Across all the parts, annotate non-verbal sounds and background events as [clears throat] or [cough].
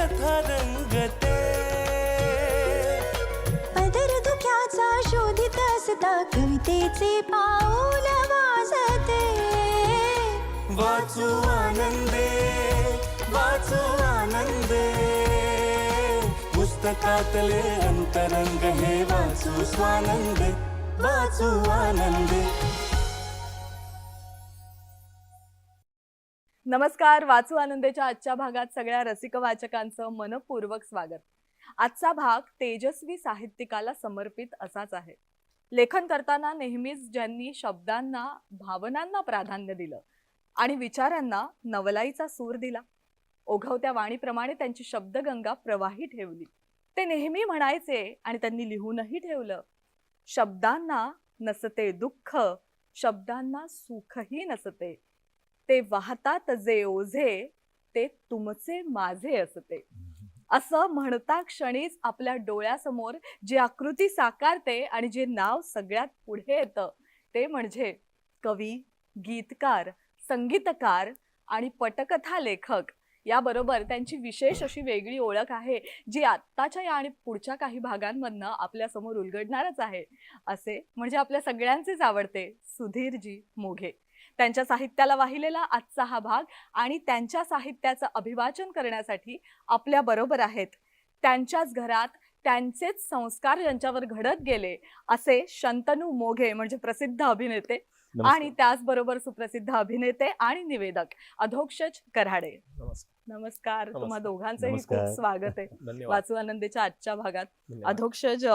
कथा रंगते. पदर धुक्याचा शोधित असता कवितेचे पाऊल वाजते. वाचू आनंदे वाचू आनंदे. पुस्तकातले अंतरंग हे वाचू स्वानंदे वाचू आनंदे. नमस्कार वाचू आनंदेच्या आजच्या भागात सगळ्या रसिक वाचकांचं मनपूर्वक स्वागत. आजचा भाग तेजस्वी साहित्यिकाला समर्पित असाच आहे. लेखन करताना नेहमीच ज्यांनी शब्दांना भावनांना प्राधान्य दिलं आणि विचारांना नवलाईचा सूर दिला. ओघवत्या वाणीप्रमाणे त्यांची शब्दगंगा प्रवाही ठेवली. ते नेहमी म्हणायचे आणि त्यांनी लिहूनही ठेवलं शब्दांना नसते दुःख शब्दांना सुखही नसते. ते वाहतात जे ओझे ते तुमचे माझे असते. असं म्हणता क्षणीच आपल्या डोळ्यासमोर जी आकृती साकारते आणि जे नाव सगळ्यात पुढे येतं ते म्हणजे कवी गीतकार संगीतकार आणि पटकथा लेखक. याबरोबर त्यांची विशेष अशी वेगळी ओळख आहे जी आत्ताच्या या आणि पुढच्या काही भागांमधनं आपल्यासमोर उलगडणारच आहे. असे म्हणजे आपल्या सगळ्यांचेच आवडते सुधीरजी मोघे. त्यांच्या साहित्याला वाहिलेला आजचा हा भाग आणि त्यांच्या साहित्याचं अभिवाचन करण्यासाठी आपल्या बरोबर आहेत. त्यांच्याच घरात त्यांचेच संस्कार ज्यांच्यावर घडत गेले असे शंतनू मोघे म्हणजे प्रसिद्ध अभिनेते आणि त्याचबरोबर सुप्रसिद्ध अभिनेते आणि निवेदक अधोक्षज कराडे. नमस्कार. तुम्हा. दोघांचंही खूप. स्वागत आहे. [laughs] वाचू आनंदेच्या आजच्या भागात. अधोक्षज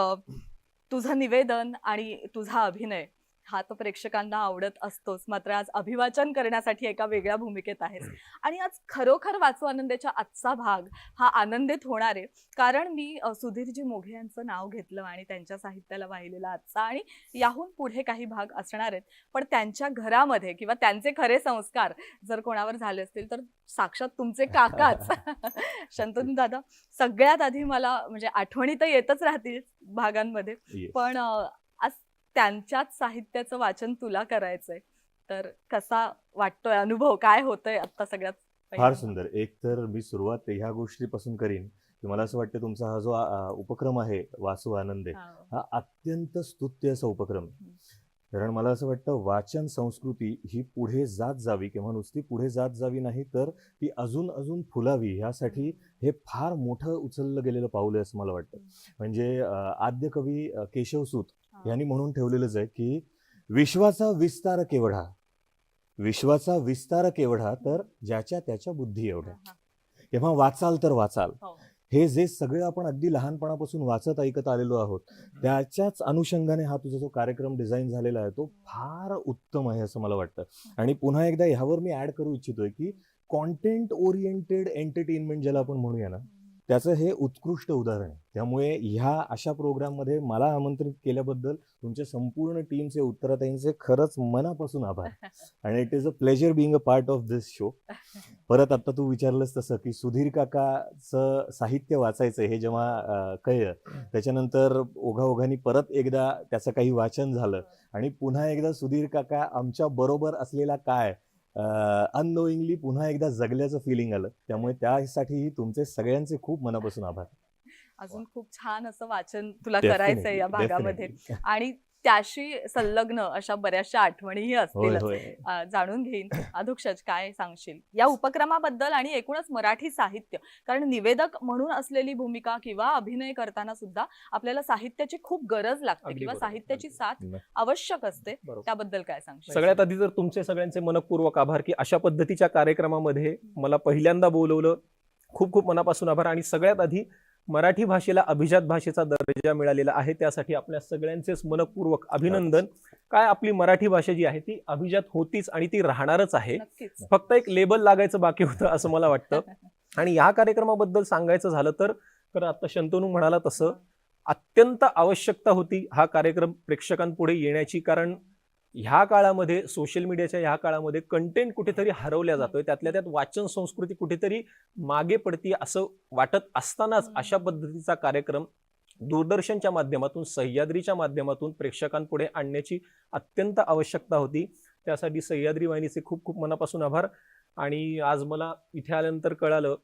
तुझं निवेदन आणि तुझा अभिनय. हा तर प्रेक्षकांना आवडत असतोच. मात्र आज अभिवाचन करण्यासाठी एका वेगळ्या भूमिकेत आहेस आणि आज खरोखर वाचू आनंदेच्या आजचा भाग हा आनंदित होणार आहे. कारण मी सुधीरजी मोघे यांचं नाव घेतलं आणि त्यांच्या साहित्याला वाहिलेला आजचा आणि याहून पुढे काही भाग असणार आहेत. पण त्यांच्या घरामध्ये किंवा त्यांचे खरे संस्कार जर कोणावर झाले असतील तर साक्षात तुमचे काकाच. [laughs] शंतनू दादा सगळ्यात आधी मला म्हणजे आठवणी तर येतच राहतील भागांमध्ये. पण त्यांच्याच साहित्याचं वाचन तुला करायचंय तर कसा वाटतोय अनुभव काय होतोय आता सगळ्यात फार? सुंदर एक तर मी सुरुवात ह्या गोष्टीपासून करीन की मला असं वाटतं तुमचा हा जो उपक्रम आहे वासू आनंदे हा. अत्यंत स्तुत्य असा उपक्रम. कारण मला असं वाटतं वाचन संस्कृती ही पुढे जात जावी किंवा नुसती पुढे जात जावी नाही तर ती अजून अजून फुलावी ह्यासाठी हे फार मोठं उचललं गेलेलं पाऊल आहे असं मला वाटतं म्हणजे आद्य कवी केशवसूत. यांनी म्हणून ठेवलेलंच आहे की विश्वाचा विस्तार केवढा विश्वाचा विस्तार केवढा तर ज्याच्या त्याच्या बुद्धी एवढ्या. तेव्हा वाचाल तर वाचाल. हो. हे जे सगळं आपण अगदी लहानपणापासून वाचत ऐकत आलेलो आहोत त्याच्याच अनुषंगाने हा तुझा जो कार्यक्रम डिझाईन झालेला आहे तो फार उत्तम आहे असं मला वाटतं. आणि पुन्हा एकदा ह्यावर मी ऍड करू इच्छितोय की कॉन्टेंट ओरिएंटेड एंटरटेनमेंट ज्याला आपण म्हणूया ना त्याचं हे उत्कृष्ट उदाहरण आहे. त्यामुळे ह्या अशा प्रोग्राममध्ये मला आमंत्रित केल्याबद्दल तुमच्या संपूर्ण टीमचे उत्तराताईंचे खरंच मनापासून आभार. [laughs] आणि it is a pleasure being a part of this show परत आता तू विचारलंस तसं की सुधीर काकाचं साहित्य वाचायचं हे जेव्हा कळलं त्याच्यानंतर ओघाओघांनी परत एकदा त्याचं काही वाचन झालं. आणि पुन्हा एकदा सुधीर काका आमच्या बरोबर असलेला काय? अननोईंगली पुन्हा एकदा जगल्याचं फिलिंग आलं. त्यामुळे त्यासाठीही तुमचे सगळ्यांचे खूप मनापासून आभार. अजून खूप छान असं वाचन तुला करायचंय या भागामध्ये. आणि त्याशी संलग्न अशा बऱ्याचशा आठवणीही असतील जाणून घेईन. [laughs] अधोक्षज काय सांगशील? या उपक्रमाबद्दल आणि एकूणच मराठी साहित्य कारण निवेदक म्हणून असलेली भूमिका किंवा अभिनय करताना सुद्धा आपल्याला साहित्याची खूप गरज लागते किंवा साहित्याची. साथ आवश्यक असते. त्याबद्दल काय सांगशील? सगळ्यात आधी तर तुमचे सगळ्यांचे मनपूर्वक आभार की अशा पद्धतीच्या कार्यक्रमामध्ये मला पहिल्यांदा बोलवलं. खूप खूप मनापासून आभार आणि सगळ्यात आधी मराठी भाषेला अभिजात भाषेचा दर्जा मिळालेला आहे. त्यासाठी आपल्या सगळ्यांचेच मनपूर्वक अभिनंदन. काय आपली मराठी भाषा जी आहे ती अभिजात होतीच आणि ती राहणारच आहे. फक्त एक लेबल लागायचं बाकी होतं असं मला वाटतं. [laughs] आणि ह्या कार्यक्रमाबद्दल सांगायचं झालं तर तर आता शंतनू म्हणाला तसं अत्यंत आवश्यकता होती हा कार्यक्रम प्रेक्षकांपुढे येण्याची. कारण ह्या काळामध्ये सोशल मीडियाच्या ह्या काळामध्ये कंटेंट कुठेतरी हरवल्या जातोय. त्यातल्या त्यात वाचन संस्कृती कुठेतरी मागे पडती असं वाटत असतानाच. अशा पद्धतीचा कार्यक्रम दूरदर्शनच्या माध्यमातून सह्याद्रीच्या माध्यमातून प्रेक्षकांपुढे आणण्याची अत्यंत आवश्यकता होती. त्यासाठी सह्याद्री वाहिनीचे खूप खूप मनापासून आभार. आणि आज मला इथे आल्यानंतर कळालं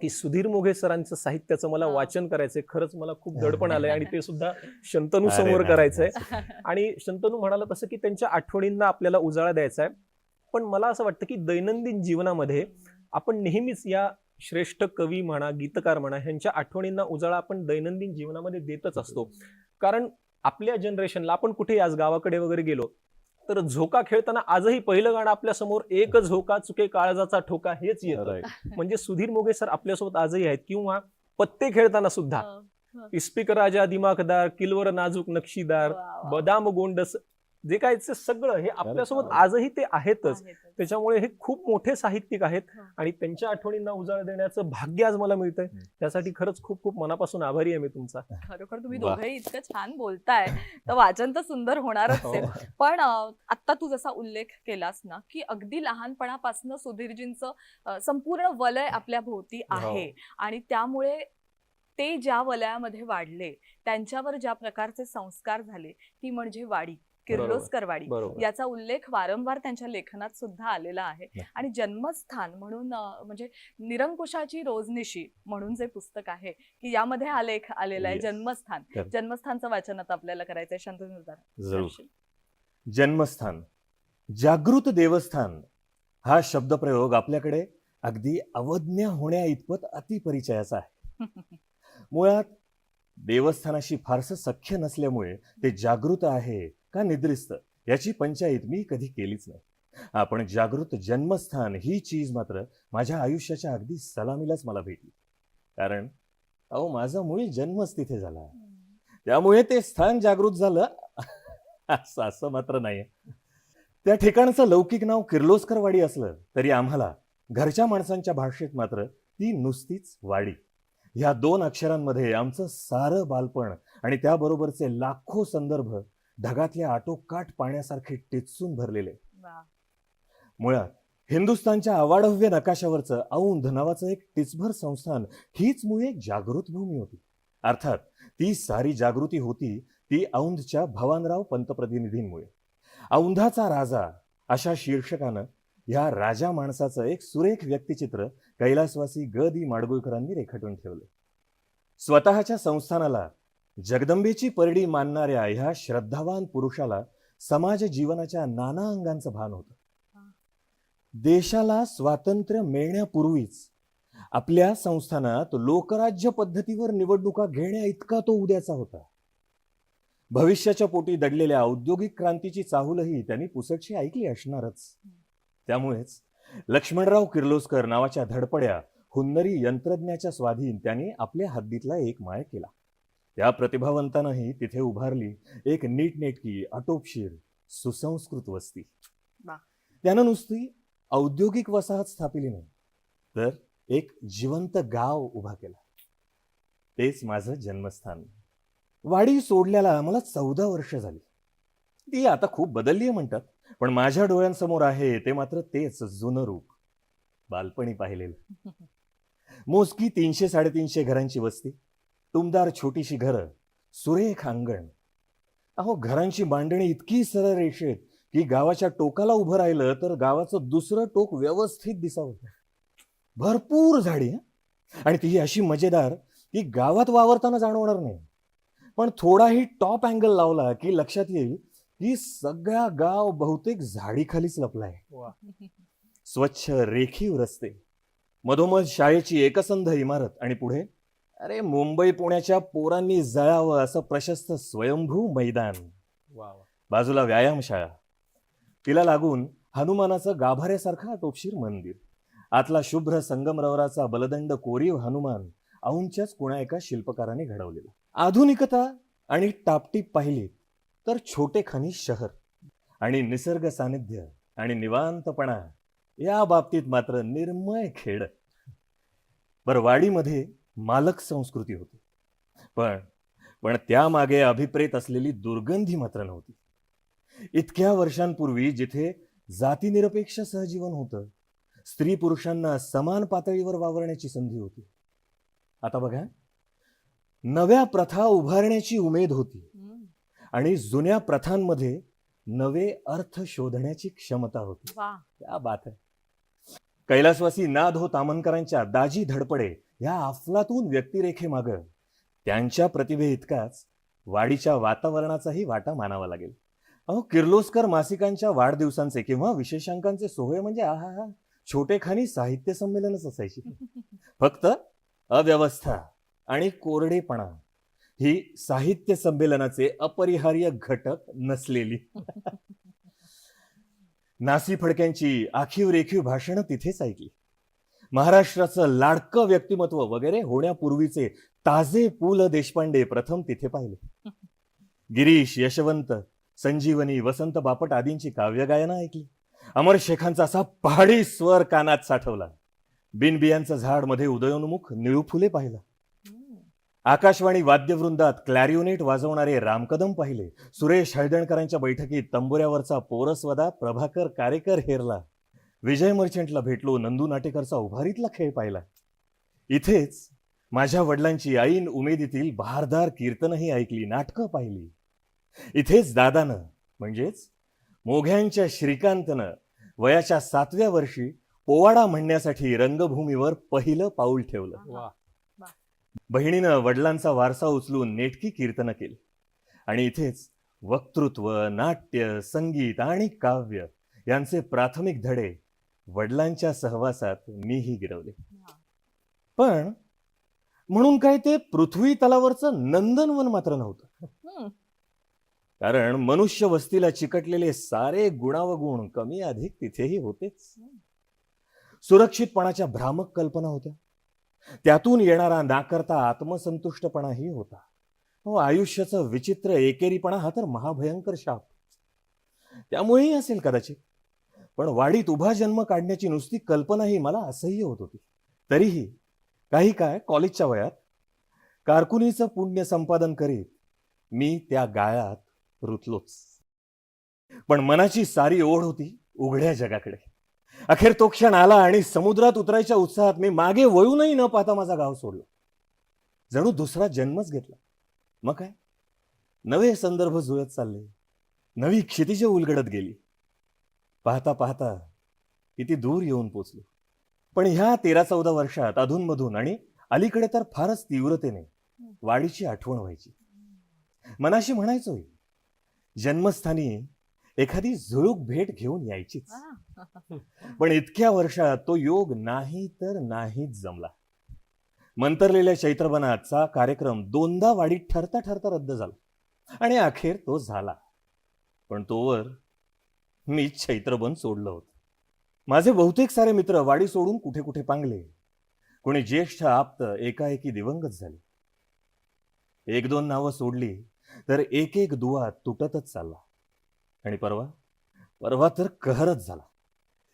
की सुधीर मोघे सरांचं साहित्याचं मला. वाचन करायचंय. खरंच मला खूप दडपण आलंय आणि ते सुद्धा शंतनू समोर करायचंय. [laughs] आणि शंतनू म्हणाला तसं की त्यांच्या आठवणींना आपल्याला उजाळा द्यायचा आहे पण मला असं वाटतं की दैनंदिन जीवनामध्ये आपण नेहमीच या श्रेष्ठ कवी म्हणा गीतकार म्हणा ह्यांच्या आठवणींना उजाळा आपण दैनंदिन जीवनामध्ये देतच असतो. कारण आपल्या जनरेशनला आपण कुठे आज गावाकडे वगैरे गेलो तर झोका खेळताना आजही पहिलं गाणं आपल्यासमोर एक झोका चुके काळजाचा ठोका हेच येतं. [laughs] म्हणजे सुधीर मोगे सर आपल्यासोबत आजही आहेत किंवा पत्ते खेळताना सुद्धा. इस्पिक राजा दिमाखदार किलवर नाजूक नक्षीदार बदाम गोंडस जे काय सगळं हे आपल्यासोबत आजही ते आहेतच. त्याच्यामुळे हे खूप मोठे साहित्यिक आहेत हा. आणि त्यांच्या आठवणींना उजाळ देण्याचं भाग्य आज मला मिळतंय. त्यासाठी खरंच खूप खूप मनापासून आभारी आहे मी तुमचा. खरोखर तुम्ही. दोघेही इतकं छान बोलताय. तर वाचन तर सुंदर होणारच आहे. पण अं, आत्ता तू जसा उल्लेख केलास ना की अगदी लहानपणापासून सुधीरजींचं संपूर्ण वलय आपल्या भोवती आहे. आणि त्यामुळे ते ज्या वलयामध्ये वाढले त्यांच्यावर ज्या प्रकारचे संस्कार झाले ती म्हणजे वाडी. किर्लोस्कर वाडी बरोबर. याचा उल्लेख वारंवार त्यांच्या लेखनात सुद्धा आलेला आहे. आणि जन्मस्थान म्हणून म्हणजे निरंकुशाची रोजनिशी म्हणून जे पुस्तक आहे की यामध्ये हा लेख आलेला आहे. जन्मस्थान. जन्मस्थानचं वाचन आता आपल्याला करायचंय. शांतनु जरूर. जन्मस्थान. जागृत देवस्थान हा शब्दप्रयोग आपल्याकडे अगदी अवज्ञ होण्या इतपत अतिपरिचयाचा आहे. [laughs] मुळात देवस्थानाशी फारसं सख्य नसल्यामुळे ते जागृत आहे का निद्रिस्त? याची पंचायत मी कधी केलीच नाही. आपण जागृत जन्मस्थान ही चीज मात्र माझ्या आयुष्याच्या अगदी सलामीलाच मला भेटली. कारण अहो माझा मुळी जन्मच तिथे झाला. त्यामुळे ते स्थान जागृत झालं. असं असं मात्र नाही त्या ठिकाणचं लौकिक नाव किर्लोस्करवाडी असलं तरी आम्हाला घरच्या माणसांच्या भाषेत मात्र ती नुसतीच वाडी. ह्या दोन अक्षरांमध्ये आमचं सारं बालपण आणि त्याबरोबरचे लाखो संदर्भ ढगातल्या आटोकाट पाण्यासारखे टिचून भरलेले. मुळात हिंदुस्थानच्या अवाढव्य नकाशावरचं औंध नावाचं एक टिचभर संस्थान हीच मुळे जागृत भूमी होती. अर्थात ती सारी जागृती होती ती औंधच्या भवानराव पंतप्रतिनिधींमुळे. औंधाचा राजा अशा शीर्षकानं ह्या राजा माणसाचं एक सुरेख व्यक्तिचित्र कैलासवासी ग. दी. माडगुळकरांनी रेखाटून ठेवलं. स्वतःच्या संस्थानाला जगदंबेची परडी मानणाऱ्या ह्या श्रद्धावान पुरुषाला समाज जीवनाच्या नाना अंगांचं भान होतं. देशाला स्वातंत्र्य मिळण्यापूर्वीच आपल्या संस्थानात लोकराज्य पद्धतीवर निवडणुका घेण्या इतका तो उद्याचा होता. भविष्याच्या पोटी दडलेल्या औद्योगिक क्रांतीची चाहूलही त्यांनी पुसटशी ऐकली असणारच. त्यामुळेच लक्ष्मणराव किर्लोस्कर नावाच्या धडपड्या हुन्नरी यंत्रज्ञाच्या स्वाधीन त्यांनी आपल्या हद्दीतला एक माय केला. त्या प्रतिभावंतांनाही तिथे उभारली एक नीटनेटकी आटोपशीर सुसंस्कृत वस्ती. त्यानं नुसती औद्योगिक वसाहत स्थापिली नाही तर एक जिवंत गाव उभा केला. तेच माझं जन्मस्थान. वाडी सोडल्याला मला चौदा वर्ष झाली. ती आता खूप बदलली आहे म्हणतात पण माझ्या डोळ्यांसमोर आहे ते मात्र तेच जुनं रूप. बालपणी पाहिलेलं. [laughs] मोजकी तीनशे साडेतीनशे घरांची वस्ती. टुमदार छोटीशी घरं सुरेख अंगण. अहो घरांची मांडणी इतकी सरळ रेषेत की गावाच्या टोकाला उभं राहिलं तर गावाचं दुसरं टोक व्यवस्थित दिसावं. भरपूर झाडी? आणि ती अशी मजेदार की गावात वावरताना जाणवणार नाही. पण थोडाही टॉप अँगल लावला की लक्षात येईल की सगळा गाव बहुतेक झाडीखालीच लपलाय. स्वच्छ रेखीव रस्ते. मधोमध शाळेची एकसंध इमारत आणि पुढे अरे मुंबई पुण्याच्या पोरांनी जळावं असं प्रशस्त स्वयंभू मैदान. बाजूला व्यायामशाळा. तिला लागून हनुमानाचं गाभाऱ्यासारखं टोपशीर मंदिर. आतला शुभ्र संगमरवराचा बलदंड कोरीव हनुमान औंच्याच कुणा एका शिल्पकाराने घडवलेला. आधुनिकता आणि टापटीप पाहिली तर छोटे खनिज शहर आणि निसर्ग सानिध्य आणि निवांतपणा या बाबतीत मात्र निर्मळ खेड. बरं वाडीमध्ये मालक संस्कृती होती. पण पण त्यामागे अभिप्रेत असलेली दुर्गंधी मात्र नव्हती. इतक्या वर्षांपूर्वी जिथे जातीनिरपेक्ष सहजीवन होतं स्त्री पुरुषांना समान पातळीवर वावरण्याची संधी होती. आता बघा नव्या प्रथा उभारण्याची उमेद होती. आणि जुन्या प्रथांमध्ये नवे अर्थ शोधण्याची क्षमता होती. क्या बात आहे. कैलासवासी नाद हो तामनकरांच्या दाजी धडपडे ह्या अफलातून व्यक्तिरेखेमाग त्यांच्या प्रतिभे इतकाच वाडीच्या वातावरणाचाही वाटा मानावा लागेल. अहो किर्लोस्कर मासिकांच्या वाढदिवसांचे किंवा विशेषांकांचे सोहळे म्हणजे आहा हा छोटेखानी साहित्य संमेलनच असायची. फक्त अव्यवस्था आणि कोरडेपणा ही साहित्य संमेलनाचे अपरिहार्य घटक नसलेली. नासी फडक्यांची आखीव रेखीव भाषणं तिथेच ऐकली. महाराष्ट्राचं लाडकं व्यक्तिमत्व वगैरे होण्यापूर्वीचे ताजे पु ल देशपांडे प्रथम तिथे पाहिले. गिरीश यशवंत संजीवनी वसंत बापट आदींची काव्यगायनं ऐकली. अमर शेखांचा असा पहाडी स्वर कानात साठवला. बिनबियांचं झाडमध्ये उदयोन्मुख निळू फुले पाहिला. आकाशवाणी वाद्यवृंदात क्लॅरिओनेट वाजवणारे रामकदम पाहिले. सुरेश हळदणकरांच्या बैठकीत तंबुऱ्यावरचा पोरसवदा प्रभाकर कारेकर हेरला. विजय मर्चंटला भेटलो नंदू नाटेकरचा उभारीतला खेळ पाहिला. इथेच माझ्या वडिलांची ऐन उमेदीतील बहारदार कीर्तनही ऐकली नाटकं पाहिली. इथेच दादानं म्हणजेच मोघ्यांच्या श्रीकांतनं वयाच्या सातव्या वर्षी पोवाडा म्हणण्यासाठी रंगभूमीवर पहिलं पाऊल ठेवलं. बहिणीनं वडिलांचा वारसा उचलून नेटकी कीर्तनं केली. आणि इथेच वक्तृत्व नाट्य संगीत आणि काव्य यांचे प्राथमिक धडे वडिलांच्या सहवासात मीही गिरवले. पण म्हणून काय ते पृथ्वी तलावरचं नंदनवन मात्र नव्हतं. कारण मनुष्य वस्तीला चिकटलेले सारे गुणावगुण कमी अधिक तिथेही होतेच. सुरक्षितपणाच्या भ्रामक कल्पना होत्या. त्यातून येणारा नाकर्ता आत्मसंतुष्टपणाही होता. हो आयुष्याचं विचित्र एकेरीपणा हा तर महाभयंकर शाप. त्यामुळेही असेल कदाचित. पण वाडीत उभा जन्म काढण्याची नुसती कल्पनाही मला असह्य होत होती. तरीही काही काय कॉलेजच्या वयात कारकुनीचं पुण्य संपादन करीत मी त्या गाळात रुतलोच. पण मनाची सारी ओढ होती उघड्या जगाकडे. अखेर तो क्षण आला आणि समुद्रात उतरायच्या उत्साहात मी मागे वळूनही न पाहता माझा गाव सोडलो. जणू दुसरा जन्मच घेतला. मग काय? नवे संदर्भ जुळत चालले. नवी क्षितिजे उलगडत गेली. पाहता पाहता किती दूर येऊन पोचलो. पण ह्या तेरा चौदा वर्षात अधूनमधून आणि अलीकडे तर फारच तीव्रतेने वाडीची आठवण व्हायची. मनाशी म्हणायचोय जन्मस्थानी एखादी झुळूक भेट घेऊन यायचीच. [laughs] पण इतक्या वर्षात तो योग नाही तर नाहीच जमला. मंतरलेल्या चैत्रबनाचा कार्यक्रम दोनदा वाडीत ठरता ठरता रद्द झाला आणि अखेर तो झाला. पण तोवर मी चैत्रबन सोडलं होतं. माझे बहुतेक सारे मित्र वाडी सोडून कुठे कुठे पांगले. कोणी ज्येष्ठ आप्त एकाएकी दिवंगत झाले. एक दोन नावं सोडली तर एक एक दुवा तुटतच चालला. आणि परवा? परवा तर कहरच झाला.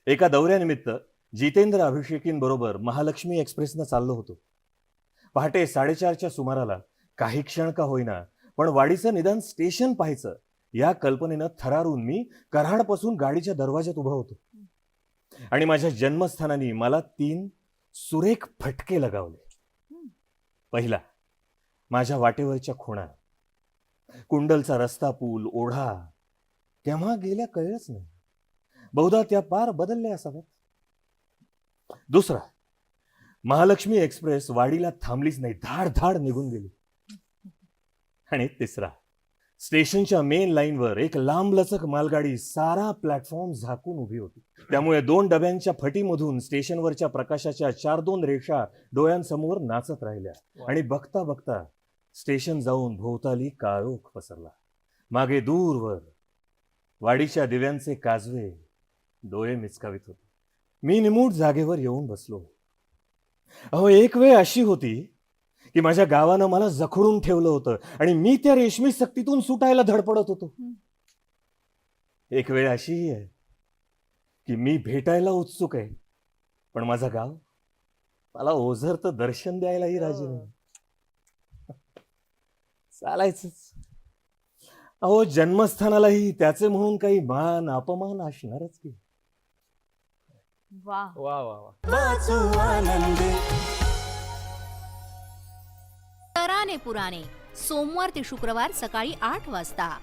एका दौऱ्यानिमित्त जितेंद्र अभिषेकींबरोबर महालक्ष्मी एक्सप्रेसनं चाललो होतो. पहाटे साडेचारच्या सुमाराला काही क्षण का होईना पण वाडीचं निदान स्टेशन पाहायचं या कल्पनेनं थरारून मी कराडपासून गाडीच्या दरवाज्यात उभा होतो. आणि माझ्या जन्मस्थानाने मला तीन सुरेख फटके लगावले. पहिला माझ्या वाटेवरच्या खुणा. कुंडलचा रस्ता पूल ओढा केव्हा गेल्या कळलंच नाही. बहुधा त्या पार बदलल्या असाव्यात. दुसरा महालक्ष्मी एक्सप्रेस वाडीला थांबलीच नाही धाड धाड निघून गेली. आणि तिसरा स्टेशनच्या मेन लाईनवर एक लांबलचक मालगाडी सारा प्लॅटफॉर्म झाकून उभी होती. त्यामुळे दोन डब्यांच्या फटीमधून स्टेशनवरच्या प्रकाशाच्या चार दोन रेषा डोळ्यांसमोर नाचत राहिल्या. आणि बघता बघता स्टेशन जाऊन भोवताली काळोख पसरला. मागे दूरवर वाडीच्या दिव्यांचे काजवे डोळे मिचकावित होते. मी निमूट जागेवर येऊन बसलो. अहो एक वेळ अशी होती की माझ्या गावानं मला जखडून ठेवलं होतं आणि मी त्या रेशमी सक्तीतून सुटायला धडपडत होतो. एक वेळ अशीही आहे की मी भेटायला उत्सुक आहे पण माझं गाव मला ओझर तर दर्शन द्यायलाही राजी हो. नाही. [laughs] चालायचंच. अहो जन्मस्थानालाही त्याचे म्हणून काही मान अपमान असणारच की. वा. वा वा तराने पुराणे. सोमवार ते शुक्रवार सकाळी आठ वाजता.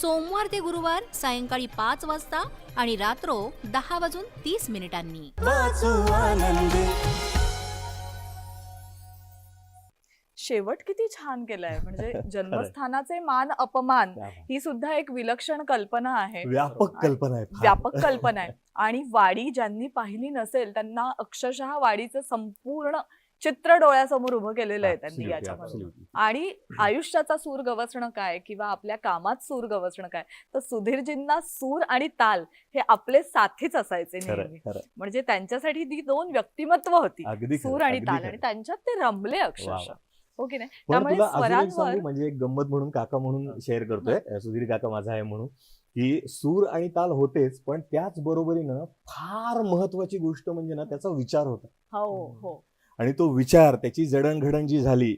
सोमवार ते गुरुवार सायंकाळी पाच वाजता आणि रात्रो दहा वाजून तीस मिनिटांनी. शेवट किती छान केलाय. म्हणजे [laughs] जन्मस्थानाचे मान अपमान ही सुद्धा एक विलक्षण कल्पना आहे. व्यापक कल्पना आहे. व्यापक कल्पना आहे. [laughs] आणि वाडी ज्यांनी पाहिली नसेल त्यांना अक्षरशः वाडीचं संपूर्ण चित्र डोळ्यासमोर उभं केलेलं आहे त्यांनी याच्यामध्ये. आणि [clears throat] आयुष्याचा सूर गवसणं काय किंवा आपल्या कामात सूर गवसणं काय? तर सुधीरजींना सूर आणि ताल हे आपले साथीच असायचे नेहमी. म्हणजे त्यांच्यासाठी ती दोन व्यक्तिमत्व होती. सूर आणि ताल. आणि त्यांच्यात ते रमले अक्षरशः. वा. हो नाही? त्यामुळे स्वरांवर म्हणजे एक गंमत म्हणून काका म्हणून शेअर करतोय. सुधीर काका माझा आहे म्हणून की सूर आणि ताल होतेच पण त्याच बरोबरीनं फार महत्वाची गोष्ट म्हणजे ना त्याचा विचार होता. हो हो. आणि तो विचार त्याची जडणघडण जी झाली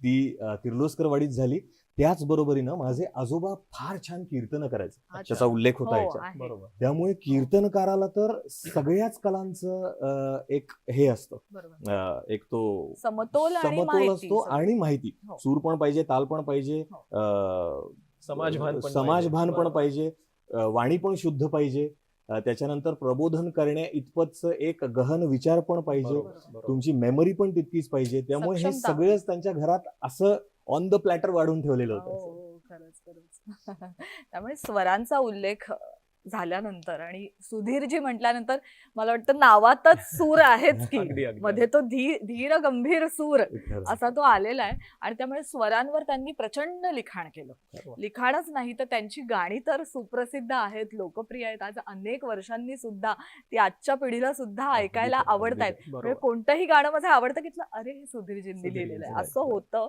ती अं, किर्लोस्कर वाडीत झाली त्याच बरोबरीनं माझे आजोबा फार छान कीर्तन करायचे अच्छा. त्याचा उल्लेख होता हो. बरोबर त्यामुळे कीर्तनकाराला तर सगळ्याच कलांचं एक हे असतं एक तो समतोल आणि समतोल माहिती असतो. आणि माहिती हो. सूर पण पाहिजे ताल पण पाहिजे हो. समाजभान पण समाजभान पाहिजे. पण पाहिजे वाणी पण शुद्ध पाहिजे त्याच्यानंतर प्रबोधन करण्या इतपतच एक गहन विचार पण पाहिजे. तुमची मेमरी पण तितकीच पाहिजे त्यामुळे हे. सगळेच त्यांच्या घरात असं ऑन द प्लॅटर वाढून ठेवलेलं होतं. हो, हो, खरंच खरंच. [laughs] त्यामुळे स्वरांचा उल्लेख झाल्यानंतर आणि सुधीरजी म्हटल्यानंतर मला वाटतं नावातच सूर आहेच [laughs] की मध्ये तो धी धीर गंभीर सूर. असा तो आलेला आहे आणि त्यामुळे स्वरांवर त्यांनी प्रचंड लिखाण केलं. लिखाणच नाही तर त्यांची गाणी तर सुप्रसिद्ध आहेत लोकप्रिय आहेत आज अनेक वर्षांनी सुद्धा ती आजच्या पिढीला सुद्धा ऐकायला आवडत आहेत म्हणजे. कोणतंही गाणं माझं आवडतं की अरे हे सुधीरजींनी लिहिलेलं आहे असं. होतं.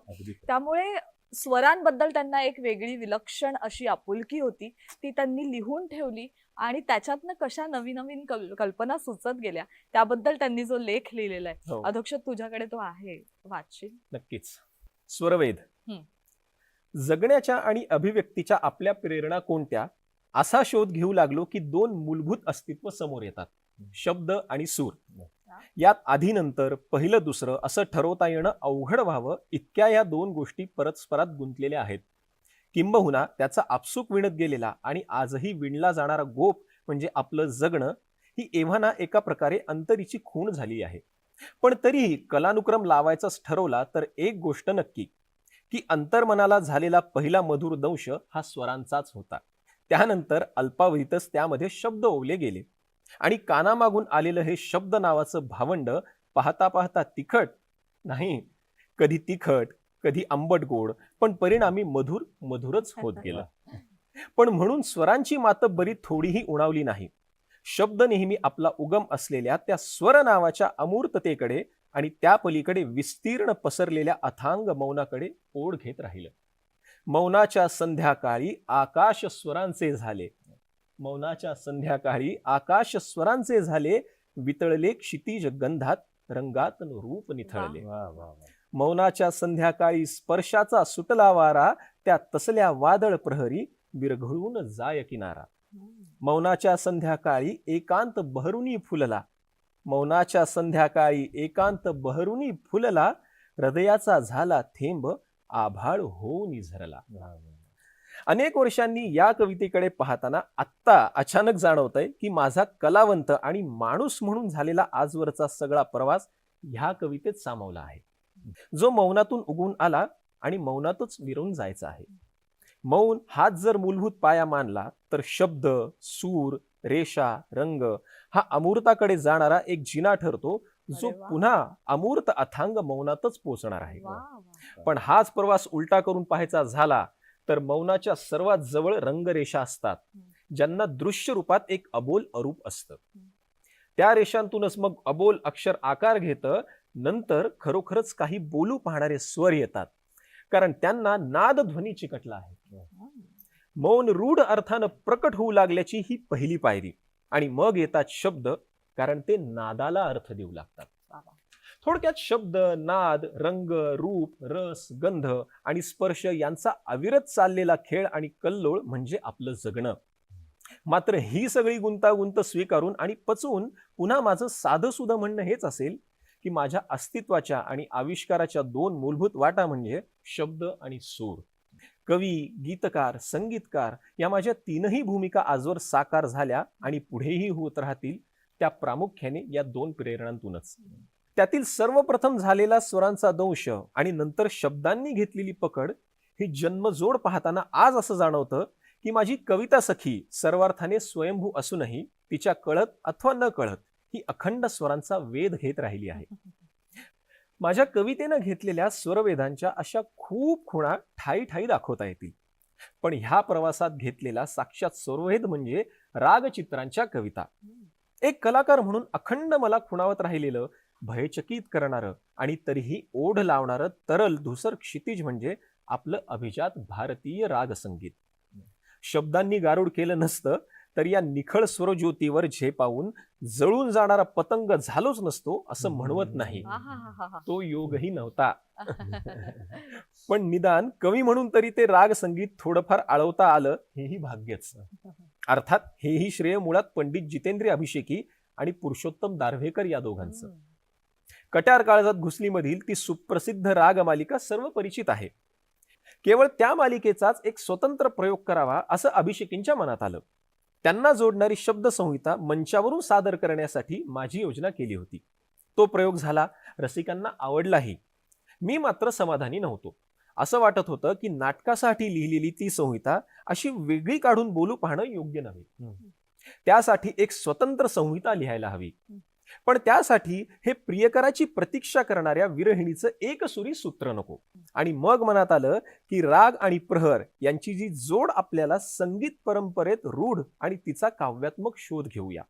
त्यामुळे स्वरांबद्दल त्यांना एक वेगळी विलक्षण अशी आपुलकी होती. ती त्यांनी लिहून ठेवली आणि त्याच्यातनं कशा नवीन नवीन कल- कल्पना सुचत गेल्या त्याबद्दल त्यांनी जो लेख लिहिलेला आहे. हो, अध्यक्ष तुझ्याकडे तो आहे. वाचशील? नक्कीच. स्वरवेद. जगण्याच्या आणि अभिव्यक्तीच्या आपल्या प्रेरणा कोणत्या? असा शोध घेऊ लागलो की दोन मूलभूत अस्तित्व समोर येतात. शब्द आणि सूर. यात आधी नंतर पहिलं दुसरं असं ठरवता येणं अवघड व्हावं इतक्या या दोन गोष्टी परस्परात गुंतलेल्या आहेत. किंबहुना त्याचा आपसूक विणत गेलेला आणि आजही विणला जाणारा गोप म्हणजे आपलं जगणं ही एव्हाना एका प्रकारे अंतरीची खूण झाली आहे. पण तरीही कलानुक्रम लावायचाच ठरवला तर एक गोष्ट नक्की की अंतर्मनाला झालेला पहिला मधुर दंश हा स्वरांचाच होता. त्यानंतर अल्पावधीतच त्यामध्ये शब्द ओवले गेले. आणि कानामागून आलेलं हे शब्द नावाचं भावंड पाहता पाहता तिखट नाही कधी तिखट कधी आंबट गोड पण परिणामी मधुर मधुरच होत [laughs] गेलं. पण म्हणून स्वरांची मातं बरी थोडीही उणावली नाही. शब्द नेहमी आपला उगम असलेल्या त्या स्वर नावाच्या अमूर्ततेकडे आणि त्या पलीकडे विस्तीर्ण पसरलेल्या अथांग मौनाकडे ओढ घेत राहिलं. मौनाच्या संध्याकाळी आकाश स्वरांचे झाले. मौनाच्या संध्याकाळी आकाश स्वरांचे झाले वितळले क्षितिज गंधात रंगात रूप निथळले. मौनाच्या संध्याकाळी स्पर्शाचा सुटला वारा त्या तसल्या वादळ प्रहरी विरघळून जाय किनारा मौनाच्या संध्याकाळी एकांत बहरुनी फुलला मौनाच्या संध्याकाळी एकांत बहरुनी फुलला हृदयाचा झाला थेंब आभाळ होऊन झरला. अनेक वर्षांनी या कवितेकडे पाहताना आत्ता अचानक जाणवतंय की माझा कलावंत आणि माणूस म्हणून झालेला आजवरचा सगळा प्रवास ह्या कवितेत सामावला आहे जो मौनातून उगवून आला आणि मौनातच विरून जायचा आहे मौन हाच जर मूलभूत पाया मानला तर शब्द सूर रेषा रंग हा अमूर्ताकडे जाणारा एक जिना ठरतो जो. पुन्हा अमूर्त अथांग मौनातच पोचणार आहे. पण हाच प्रवास उलटा करून पाहायचा झाला तर मौनाच्या सर्वात जवळ रंगरेषा असतात ज्यांना दृश्य रूपात एक अबोल अरूप असतं. त्या रेषांतूनच मग अबोल अक्षर आकार घेतं नंतर खरोखरच काही बोलू पाहणारे स्वर येतात. कारण त्यांना नाद ध्वनी चिकटला आहे. मौन रूढ अर्थानं प्रकट होऊ लागल्याची ही पहिली पायरी. आणि मग येतात शब्द कारण ते नादाला अर्थ देऊ लागतात. थोडक्यात शब्द नाद रंग रूप रस गंध आणि स्पर्श यांचा अविरत चाललेला खेळ आणि कल्लोळ म्हणजे आपलं जगणं. मात्र ही सगळी गुंतागुंत स्वीकारून आणि पचवून पुन्हा माझं साधं सुद्धा म्हणणं हेच असेल की माझ्या अस्तित्वाच्या आणि आविष्काराच्या दोन मूलभूत वाटा म्हणजे शब्द आणि सूर. कवी गीतकार संगीतकार या माझ्या तीनही भूमिका आजवर साकार झाल्या आणि पुढेही होत राहतील त्या प्रामुख्याने या दोन प्रेरणांतूनच. त्यातील सर्वप्रथम झालेला स्वरांचा दंश आणि नंतर शब्दांनी घेतलेली पकड ही जन्मजोड पाहताना आज असं जाणवतं की माझी कविता सखी सर्वार्थाने स्वयंभू असूनही तिच्या कळत अथवा न कळत ही अखंड स्वरांचा वेध घेत राहिली आहे. माझ्या कवितेनं घेतलेल्या स्वरवेधांच्या अशा खूप खुणा ठाई ठाई दाखवता येतील. पण ह्या प्रवासात घेतलेला साक्षात स्वरवेद म्हणजे रागचित्रांच्या कविता. एक कलाकार म्हणून अखंड मला खुणावत राहिलेलं भयचकित करणारं आणि तरीही ओढ लावणारं तरल धुसर क्षितिज म्हणजे आपलं अभिजात भारतीय रागसंगीत. शब्दांनी गारुड केलं नसतं तर या निखळ स्वरज्योतीवर झेपावून जळून जाणारा पतंग झालोच नसतो असं म्हणवत नाही. तो योगही नव्हता. [laughs] पण निदान कवी म्हणून तरी ते राग संगीत थोडंफार आळवता आलं हेही भाग्यच. अर्थात हेही श्रेय मुळात पंडित जितेंद्र अभिषेकी आणि पुरुषोत्तम दारव्हेकर या दोघांचं. कट्यार काळजात घुसलीमधील ती सुप्रसिद्ध राग मालिका सर्व परिचित आहे. केवळ त्या मालिकेचाच एक स्वतंत्र प्रयोग करावा असं अभिषेकींच्या मनात आलं. त्यांना जोडणारी शब्दसंहिता मंचावरून सादर करण्यासाठी माझी योजना केली होती. तो प्रयोग झाला रसिकांना आवडलाही. मी मात्र समाधानी नव्हतो. असं वाटत होतं की नाटकासाठी लिहिलेली ती संहिता अशी वेगळी काढून बोलू पाहणं योग्य नव्हे. त्यासाठी एक स्वतंत्र संहिता लिहायला हवी. पण त्यासाठी हे प्रियकराची प्रतीक्षा करणाऱ्या विरहिणीचं एकसुरी सूत्र नको. आणि मग मनात आलं की राग आणि प्रहर यांची जी जोड आपल्याला संगीत परंपरेत रूढ आणि तिचा काव्यात्मक शोध घेऊया.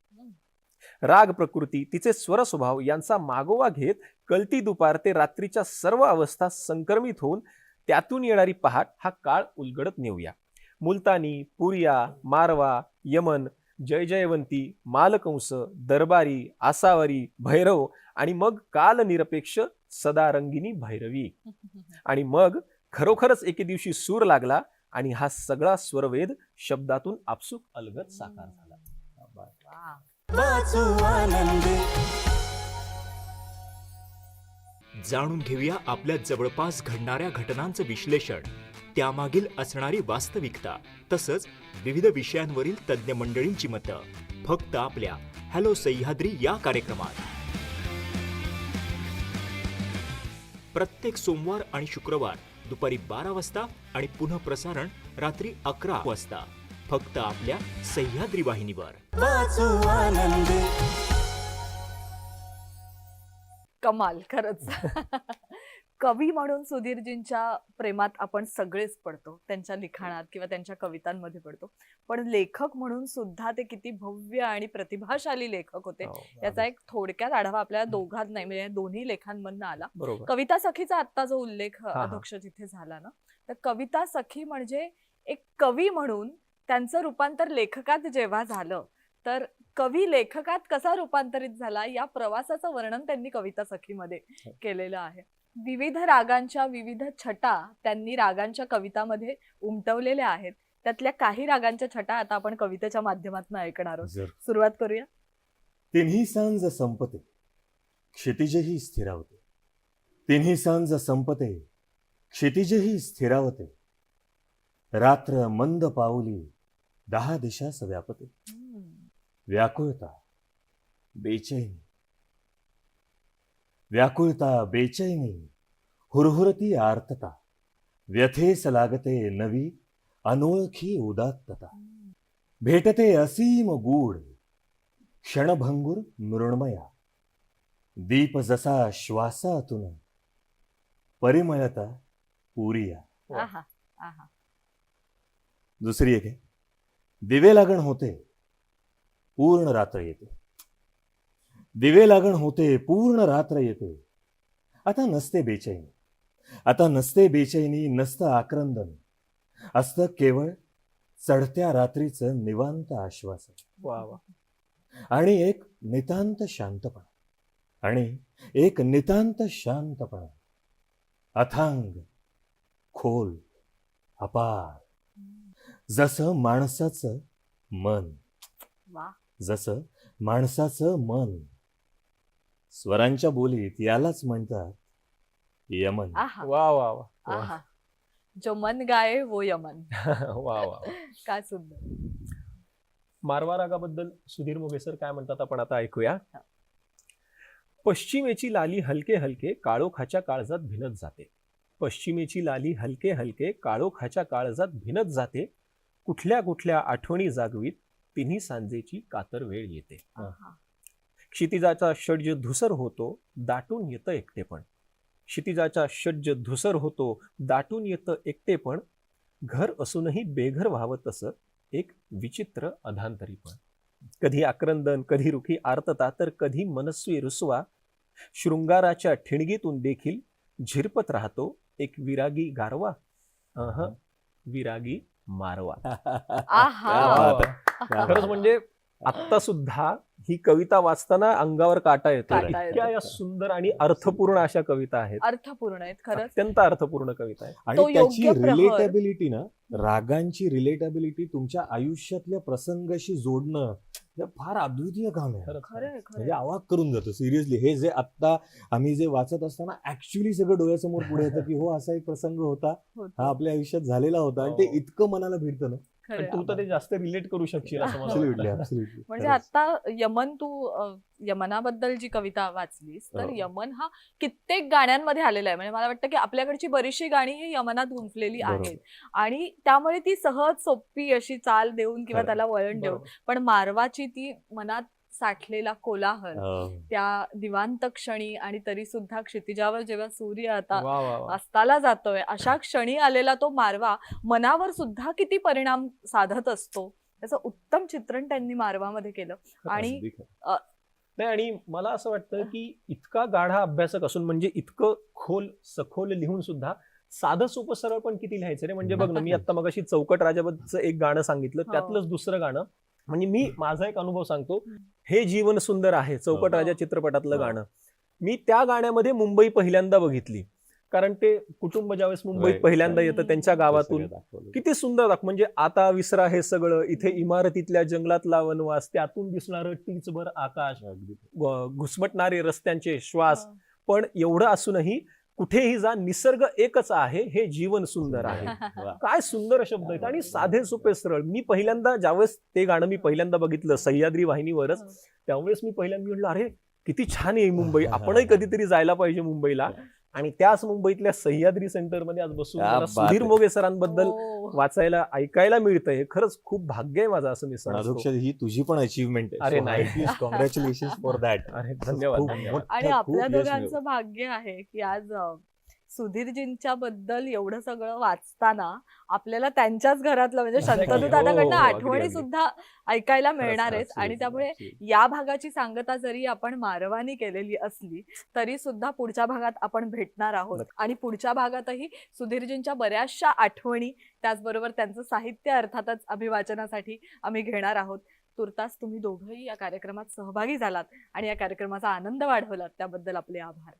राग प्रकृती तिचे स्वर स्वभाव यांचा मागोवा घेत कलती दुपार ते रात्रीच्या सर्व अवस्था संक्रमित होऊन त्यातून येणारी पहाट हा काळ उलगडत नेऊया. मुलतानी पुरिया मारवा यमन जय जयवंती मालकंस दरबारी आसावरी भैरव आणि मग कालनिरपेक्ष सदारंगिनी भैरवी. आणि मग खरोखरच एके दिवशी सूर लागला आणि हा सगळा स्वरवेद शब्दातून आपसूक अलगद साकार झाला. जाणून घेऊया आपल्या जवळपास घडणाऱ्या घटनांचं विश्लेषण. त्यामागील असणारी वास्तविकता तसंच विविध विषयांवरील तज्ज्ञ मंडळींची मतं. फक्त आपल्या हॅलो सह्याद्री या कार्यक्रमात. प्रत्येक सोमवार आणि शुक्रवार दुपारी बारा वाजता आणि पुन्हा प्रसारण रात्री अकरा वाजता. फक्त आपल्या सह्याद्री वाहिनीवर. कमाल खरंच. [laughs] कवी म्हणून सुधीरजींच्या प्रेमात आपण सगळेच पडतो. त्यांच्या लिखाणात किंवा त्यांच्या कवितांमध्ये पडतो. पण लेखक म्हणून सुद्धा ते किती भव्य आणि प्रतिभाशाली लेखक होते. हो, याचा एक थोडक्यात आढावा आपल्या दोघात नाही म्हणजे दोन्ही लेखांमधनं आला. कविता सखीचा आत्ता जो उल्लेख हा. अध्यक्ष जिथे झाला ना तर कविता सखी म्हणजे एक कवी म्हणून त्यांचं रूपांतर लेखकात जेव्हा झालं तर कवी लेखकात कसा रूपांतरित झाला या प्रवासाचं वर्णन त्यांनी कविता सखीमध्ये हो. केलेलं आहे. विविध रागांच्या विविध छटा त्यांनी रागांच्या कवितामध्ये उमटवलेल्या आहेत. त्यातल्या काही रागांच्या छटा आता आपण कवितेच्या माध्यमातून ऐकणार आहोत. सुरुवात करूया. तिन्ही सांज संपते क्षितिजही स्थिरावते. तिन्ही सांज संपते क्षितिजही स्थिरावते. रात्र मंद पाऊली दहा दिशास व्यापते. व्याकुळता बेचैनी व्याकुळता बेचैनी हुरहुरती आर्तता व्यथेस लागते नवी अनोळखी उदात्तता भेटते असीम गूढ क्षणभंगुर मृण्मया दीप जसा श्वासातून परिमळता पुरिया दुसरी एक दिवे लागण होते पूर्ण रात्र येते दिवे लागण होते पूर्ण रात्र येते. आता नसते बेचैनी. आता नसते बेचैनी नसतं आक्रंदन. असतं केवळ चढत्या रात्रीचं निवांत आश्वासन. वा वा. आणि एक नितांत शांतपणा. आणि एक नितांत शांतपणा. अथांग खोल अपार. जसं माणसाचं मन. जसं माणसाचं मन. स्वरांच्या बोलीत यालाच म्हणतात यमन. आहा. वा वा वा. आहा. जो मन गाये वो यमन. [laughs] वा वा काय सुंदर. मारवा रागाबद्दल सुधीर मोघे सर काय म्हणतात आपण आता ऐकूया. पश्चिमेची लाली हलके हलके काळोखाच्या काळजात भिनत जाते. पश्चिमेची लाली हलके हलके काळोखाच्या काळजात भिनत जाते. कुठल्या कुठल्या आठवणी जागवीत तिन्ही सांजेची कातर वेळ येते. आहा. क्षितिजाचा षड्ज धुसर होतो दाटून येतं एकटेपण. क्षितिजाचा षड्ज धुसर होतो दाटून येतं एकटेपण. घर असूनही बेघर व्हावं तसं एक विचित्र अधांतरी पण कधी आक्रंदन कधी रुखी आर्तता तर कधी मनस्वी रुसवा. शृंगाराच्या ठिणगीतून देखील झिरपत राहतो एक विरागी गारवा. अह विरागी मारवा. खरंच म्हणजे आता सुद्धा ही कविता वाचताना अंगावर काटा येतो काटा येतो. इतक्या या सुंदर आणि अर्थपूर्ण अशा कविता आहेत. अर्थपूर्ण आहेत खरंच. अत्यंत अर्थपूर्ण कविता आहेत. आणि तो त्याची योग्य प्रहर. रिलेटेबिलिटी ना रागांची रिलेटेबिलिटी तुमच्या आयुष्यातल्या प्रसंगाशी जोडणं हे फार अद्वितीय काम आहे. खरंच म्हणजे अवाक करून जातो सिरियसली हे जे आत्ता आम्ही जे वाचत असताना ऍक्च्युली सगळं डोळ्यासमोर पुढे येतं की हो असा एक प्रसंग होता. होतं. हा आपल्या आयुष्यात झालेला होता. आणि ते हो. इतकं मनाला भिडतं ना. तू तर ते जास्त रिलेट करू शकशील असं मला वाटतं. म्हणजे. आता यमन तू अ, यमनाबद्दल जी कविता वाचलीस तर हो. यमन हा कित्येक गाण्यांमध्ये आलेला आहे म्हणजे मला वाटतं की आपल्याकडची बरीचशी गाणी ही यमनात गुंफलेली बरोबर. आहेत आणि त्यामुळे ती सहज सोपी अशी चाल देऊन किंवा खरं. त्याला वळण देऊन बरोबर. पण मारवाची ती मनात साठलेला कोलाहल हो. त्या दिवांत क्षणी आणि तरी सुद्धा क्षितिजावर जेव्हा सूर्य आता अस्ताला जातोय अशा क्षणी आलेला तो मारवा मनावर सुद्धा किती परिणाम साधत असतो? त्याचं उत्तम चित्रण त्यांनी मारवामध्ये केलं. आणि. नाही आणि मला असं वाटतं की इतका गाढा अभ्यासक असून म्हणजे इतकं खोल सखोल लिहून सुद्धा साधं सोपं सरळ पण किती लिहायचं रे? म्हणजे बघ ना मी आता मगाशी चौकट राजाबद्दलचं एक गाणं सांगितलं हो. त्यातलंच दुसरं गाणं. म्हणजे मी माझा एक अनुभव सांगतो. हे जीवन सुंदर आहे चौकट हो. राजा चित्रपटातलं हो. गाणं मी त्या गाण्यामध्ये मुंबई पहिल्यांदा बघितली कारण ते कुटुंब ज्यावेळेस मुंबईत पहिल्यांदा. येतं त्यांच्या ते गावातून. किती सुंदर दाख म्हणजे आता विसरा हे सगळं इथे इमारतीतल्या जंगलातला वनवास त्यातून दिसणारं टीचभर आकाश घुसमटणारे रस्त्यांचे श्वास पण एवढं असूनही कुठेही जा निसर्ग एकच आहे हे जीवन सुंदर आहे. [laughs] काय सुंदर शब्द आहेत आणि साधे सोपे सरळ. मी पहिल्यांदा ज्यावेळेस ते गाणं मी पहिल्यांदा बघितलं सह्याद्री वाहिनीवरच त्यावेळेस मी पहिल्यांदा म्हणलं अरे किती छान आहे मुंबई. [laughs] आपणही कधीतरी जायला पाहिजे मुंबईला. आणि त्याच मुंबईतल्या सह्याद्री सेंटरमध्ये आज बसून मला सुधीर. मोगे सरांबद्दल हो. वाचायला ऐकायला मिळतंय हे खरंच खूप भाग्य आहे माझं असं मी समजतो. अधोक्षर ही तुझी पण अचीवमेंट अरे नाही. कॉंग्रॅच्युलेशन फॉर दॅट अरे धन्यवाद धन्यवाद आणि आपल्या दोघांचं भाग्य आहे की आज सुधीरजींच्या बद्दल एवढं सगळं वाचताना आपल्याला त्यांच्याच घरातलं म्हणजे Exactly. शंतनू हो, दादाकडनं हो, आठवणी. सुद्धा ऐकायला मिळणार आहेत आणि त्यामुळे. या भागाची सांगता जरी आपण मारवानी केलेली असली तरी सुद्धा पुढच्या भागात आपण भेटणार आहोत. आणि पुढच्या भागातही सुधीरजींच्या बऱ्याचशा आठवणी त्याचबरोबर त्यांचं साहित्य अर्थातच अभिवाचनासाठी आम्ही घेणार आहोत. तुर्तास तुम्ही दोघंही या कार्यक्रमात सहभागी झालात आणि या कार्यक्रमाचा आनंद वाढवलात. त्याबद्दल आपले आभार.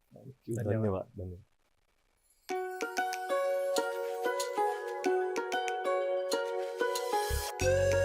धन्यवाद. धन्यवाद. thank you